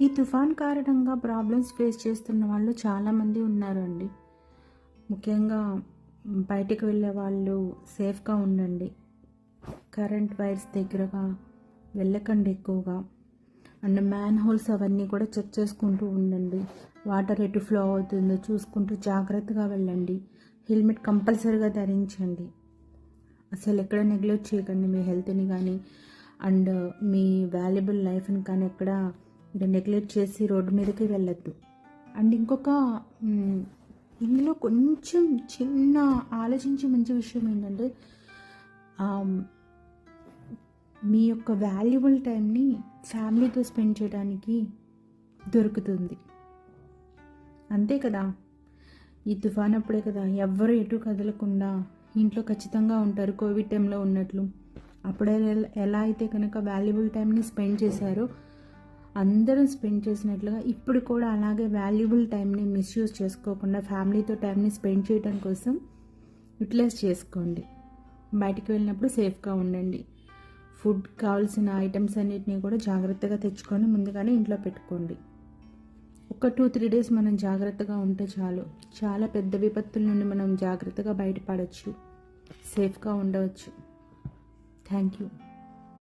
ఈ తుఫాన్ కారణంగా ప్రాబ్లమ్స్ ఫేస్ చేస్తున్న వాళ్ళు చాలామంది ఉన్నారండి. ముఖ్యంగా బయటికి వెళ్ళే వాళ్ళు సేఫ్గా ఉండండి. కరెంట్ వైర్స్ దగ్గరగా వెళ్ళకండి ఎక్కువగా. అండ్ మ్యాన్ హోల్స్ అవన్నీ కూడా చెక్ చేసుకుంటూ ఉండండి. వాటర్ ఎటు ఫ్లో అవుతుందో చూసుకుంటూ జాగ్రత్తగా వెళ్ళండి. హెల్మెట్ కంపల్సరీగా ధరించండి. అసలు ఎక్కడ నెగ్లెక్ట్ చేయకండి మీ హెల్త్ని కానీ అండ్ మీ వాల్యుబుల్ లైఫ్ని కానీ ఎక్కడ నెగ్లెక్ట్ చేసి రోడ్డు మీదకి వెళ్ళొద్దు. అండ్ ఇంకొక ఇందులో కొంచెం చిన్న ఆలోచించే మంచి విషయం ఏంటంటే మీ యొక్క వాల్యుబుల్ టైంని ఫ్యామిలీతో స్పెండ్ చేయడానికి దొరుకుతుంది. అంతే కదా? ఈ తుఫాన్ అప్పుడే కదా ఎవ్వరు ఎటు కదలకుండా ఇంట్లో ఖచ్చితంగా ఉంటారు కోవిడ్ టైంలో ఉన్నట్లు. అప్పుడే ఎలా- ఎలా అయితే కనుక వాల్యుబుల్ టైంని స్పెండ్ చేశారో అందరం స్పెండ్ చేసినట్లుగా ఇప్పుడు కూడా అలాగే వాల్యుబుల్ టైంని మిస్యూజ్ చేసుకోకుండా ఫ్యామిలీతో టైంని స్పెండ్ చేయడం కోసం యూటిలైజ్ చేసుకోండి. బయటికి వెళ్ళినప్పుడు సేఫ్గా ఉండండి. ఫుడ్ కావాల్సిన ఐటమ్స్ అన్నిటినీ కూడా జాగ్రత్తగా తెచ్చుకొని ముందుగానే ఇంట్లో పెట్టుకోండి. ఒక టూ త్రీ డేస్ మనం జాగ్రత్తగా ఉంటే చాలు. చాలా పెద్ద విపత్తుల నుండి మనం జాగ్రత్తగా బయటపడవచ్చు సేఫ్గా ఉండవచ్చు థ్యాంక్ యూ.